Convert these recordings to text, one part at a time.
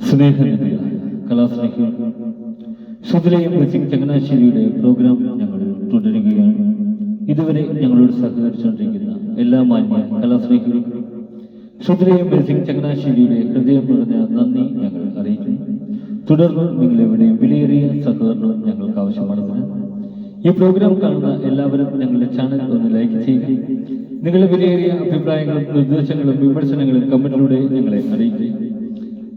സ്നേഹനിധിയ കലാസ്നേഹി സുതിലയും ചങ്ങനാശ്ശേരിയുടെ programme ഞങ്ങൾ തുടരുകയാണ്. ഇതുവരെ ഞങ്ങളോട് സഹകരിച്ചുകൊണ്ടിരിക്കുന്ന എല്ലാ മാന്യ കലാസ്നേഹികൾക്കും സുതിലയും ചങ്ങനാശ്ശേരിയുടെ ഹൃദയം നിറഞ്ഞ നന്ദി ഞങ്ങൾ അറിയിക്കുന്നു. തുടർന്ന് നിങ്ങളെവിടെയും വിലയേറിയ സഹകരണവും ഞങ്ങൾക്ക് ആവശ്യമാണെന്ന് ഈ പ്രോഗ്രാം കാണുന്ന എല്ലാവരും ഞങ്ങളുടെ ചാനൽ ഒന്ന് ലൈക്ക് ചെയ്യുക. നിങ്ങളുടെ വിലയേറിയ അഭിപ്രായങ്ങളും നിർദ്ദേശങ്ങളും വിമർശനങ്ങളും കമന്റിലൂടെ ഞങ്ങളെ അറിയിക്കുക.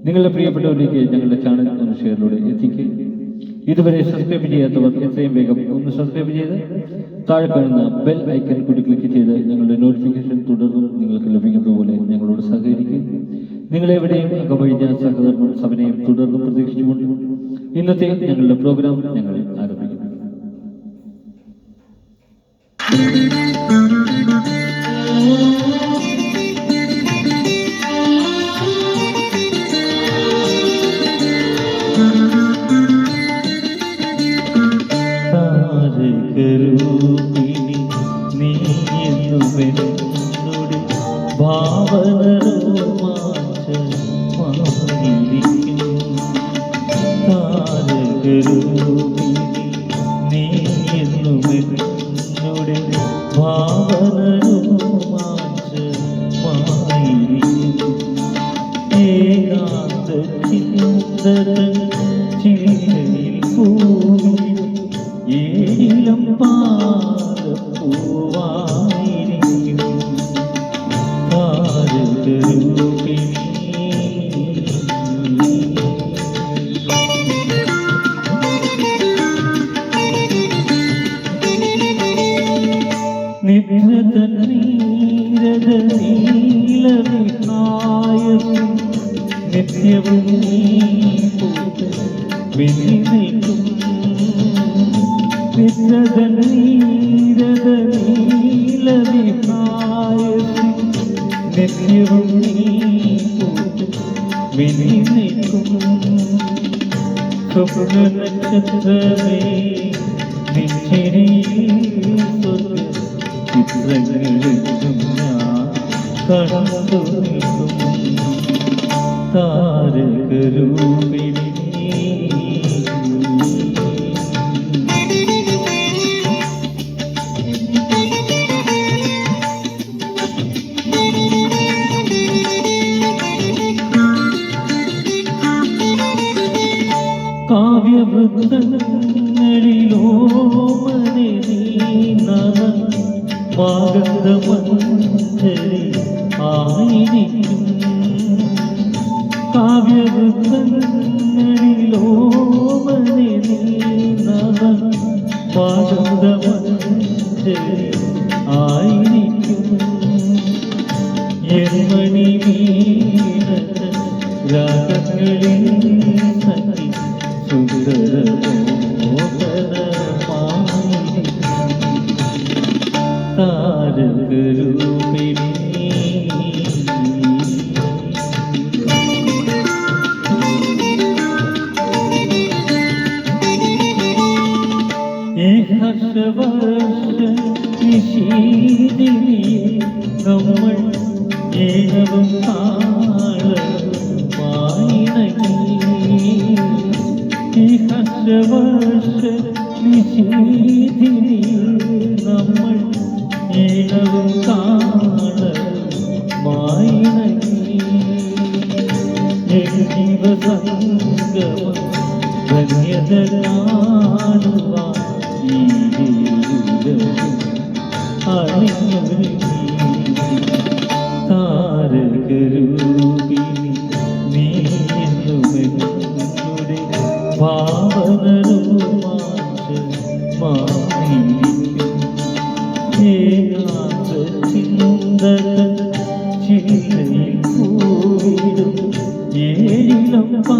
നിങ്ങളുടെ പ്രിയപ്പെട്ടവരിലേക്ക് ഞങ്ങളുടെ ചാനൽ ഒന്ന് ഷെയറിലൂടെ എത്തിക്കുക. ഇതുവരെ സബ്സ്ക്രൈബ് ചെയ്യാത്തവർ എത്രയും വേഗം ഒന്ന് സബ്സ്ക്രൈബ് ചെയ്ത് താഴെ കാണുന്ന ബെൽ ഐക്കൺ കൂടി ക്ലിക്ക് ചെയ്ത് ഞങ്ങളുടെ നോട്ടിഫിക്കേഷൻ തുടർന്നും നിങ്ങൾക്ക് ലഭിക്കുന്നതുപോലെ ഞങ്ങളോട് സഹകരിക്കുക. നിങ്ങളെവിടെയും അകമഴിഞ്ഞ സഹകരണം സഭനയും തുടർന്നും പ്രതീക്ഷിച്ചുകൊണ്ട് ഇന്നത്തെ ഞങ്ങളുടെ പ്രോഗ്രാം ഞങ്ങൾ ഭാവന രോമാഞ്ചമായിരിക്കും താരകരൂപിണി നീ എന്നുമെന്നോട് ഭാവന രോമാഞ്ചമായിരിക്കും ഏകാന്ത ചിന്തകൾ നിത്യവും നീ പൂത്ത് വിനിനിൽക്കും നിത്യതന്നീരതനീലവിഹായസും നിത്യവും നീ പൂത്ത് വിനിനിൽക്കും സ്വപ്ന നക്ഷത്രമേ നിശ്ചരിയിൽ സ്വർഗ ചിത്രങ്ങളെത്തും ഞാൻ നിൽക്കും താരകരൂപിണി കാവ്യവൃത്തങ്ങളിലോ മനെ നീനവ മാഗന്ധമഞ്ജരി ആയിരിക്കും ആയിരിക്കും. എൺമണി രാഗങ്ങളിൽ സഖി സുന്ദര ഈ ഹർഷവർഷ നമ്മൾ ഈ ഹർഷവർഷ നിശീതിനി നമ്മൾ ഏനവും താളമായി ജീവസംഗമ ധന്യത താരകരൂപിണി നീ എന്നുമെന്നുടെ ഭാവനരുമാറ്റ മാറിയിരിക്കും ഏകാന്ത ചിന്തകൾ ചിന്തയിൽ പോയിടും ഏഴിലും പാ